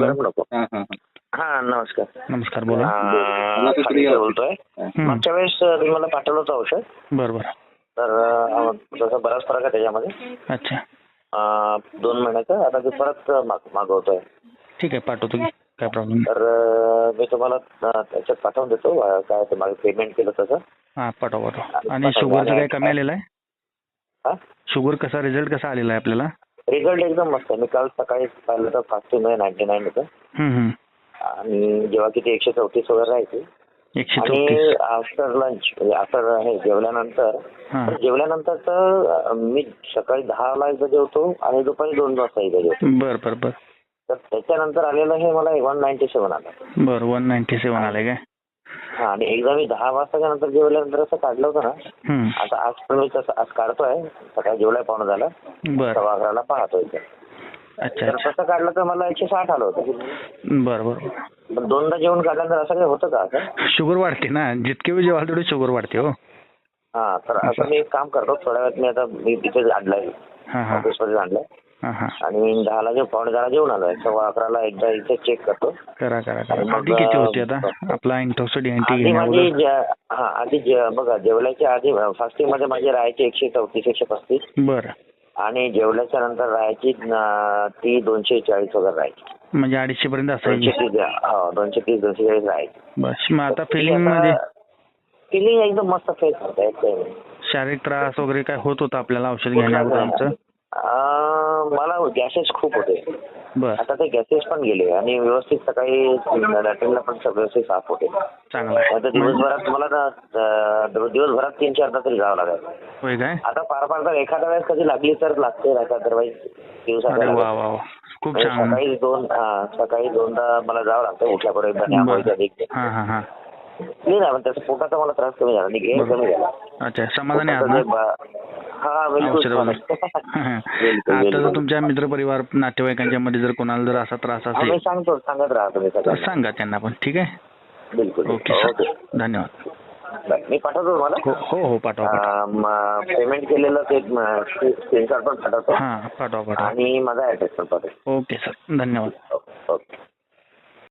गरम नको हा, हा, हा. हा नमस्कार. नमस्कार बोला. बोलतोय. हं. मागच्या वेळेस तुम्ही मला पाठवलं होतं औषध. बरं बरं. तर तसा बराच फरक आहे त्याच्यामध्ये. अच्छा. दोन महिन्याचं. आता ते परत माग- मागवतोय. ठीक आहे पाठवतो काय प्रॉब्लेम तर मी तुम्हाला त्याच्यात पाठवून देतो. काय ते मागे पेमेंट केलं तसं. हां पाठवा पाठवा. आणि. शुगरचं काही कमी आलेलं आहे? हा? शुगर कसा रिझल्ट कसा आलेला आहे आपल्याला? रिझल्ट एकदम मस्त आहे. मी काल सकाळी पाहिलं तर फास्टिंगमध्ये नाईन्टी नाईन होतं. आणि जेव्हा किती एकशे चौतीस वगैरे राहायची. आणि आफ्टर लंच म्हणजे आफ्टर हे जेवल्यानंतर तर जेवल्यानंतर तर मी सकाळी दहाला एकदा जेवतो आणि दुपारी दोन वाजता एकदा जेवतो. बरं बरं बरं. तर त्याच्यानंतर आलेलं हे मला वन नाईन्टी सेवन आलं. बरं वन नाईन्टी सेवन आलं काय? हा आणि एकदा मी दहा वाजताच्या नंतर जेवल्यानंतर असं काढलं होतं ना. आता आज पण मी तसं आज काढतोय. सकाळी जेवलाय पाहुणं झालं बरं. सव्वा अकराला पाहतोय. अच्छा तर तसं काढलं तर मला एकशे साठ आलं होतं. बरं बरं. पण दोनदा जेवण काढल्यानंतर असं काही होतं का असं शुगर वाढते ना. जितके वेळ जेवाल तेवढी शुगर वाढते हो. हा तर असं मी एक काम करतो. थोड्या वेळात मी आता मी तिथेच आणलंय ऑफिसमध्ये आणलंय आणि दहाला जे पावणे दहाला जेवण आलोय सव्वा अकराला एकदा इथे चेक करतो. करा करा आधी किती होती आता? अं, आपला इंटॉक्सिडी अँटी आधी माझी हा बघा जेवल्याच्या आधी फास्टिंगमध्ये माझे राहायचे एकशे चौतीस एकशे पस्तीस. बरं. आणि जेवल्याच्या नंतर राहायची ती दोनशे चाळीस वगैरे राहायची. म्हणजे अडीचशे पर्यंत दोनशे असायची तीस दोनशे तीस दोनशे चाळीस राहायची. बस मग आता फिलिंगमध्ये? फिलिंग एकदम मस्त फ्रेश होत शारीरिक त्रास वगैरे काय होत होता आपल्याला औषध घेण्या अगोदर आमचं? मला गॅसेस खूप होते. बर. आता ते गॅसेस पण गेले आणि व्यवस्थित सकाळी लॅट्रिनला पण व्यवस्थित साफ होते. चांगला. आता दिवसभरात मला ना अं, दिवसभरात तीन चारदा तरी जावं लागेल. होय काय? आता फार फार तर एखाद्या वेळेस कधी लागली तर लागते नाही अदरवाईज दिवसात अरे वा वा वा. खूप म्हणजे छान. सकाळी दोन हा, सकाळी दोनदा मला जावं लागतं उठल्यापर्यंत आणि आंघोळीच्या आधी. हां हां हां. नाही ना पण त्याचा पोटाचा मला त्रास कमी झाला निघे कमी झाला. अच्छा समाधानी आहात पोटाचं जे ना? बा- हा बिलकुल. आता जर. तुमच्या मित्रपरिवार नातेवाईकांच्या मध्ये जर कोणाला जर असा त्रास असेल सांगतो सांगत राहा तुम्ही तर सगळ्यांना. सांगा त्यांना पण ठीक आहे? बिलकुल ओके सर. धन्यवाद. मी पाठवतो हो तुम्हाला? हो हो पाठवा पाठवा. पेमेंट केलेलं ते स्क्रीनशॉट पण पाठवतो. हां पाठवा पाठवा. आणि माझा ऍड्रेस पण पाठवतो. Okay sir. धन्यवाद. ओके.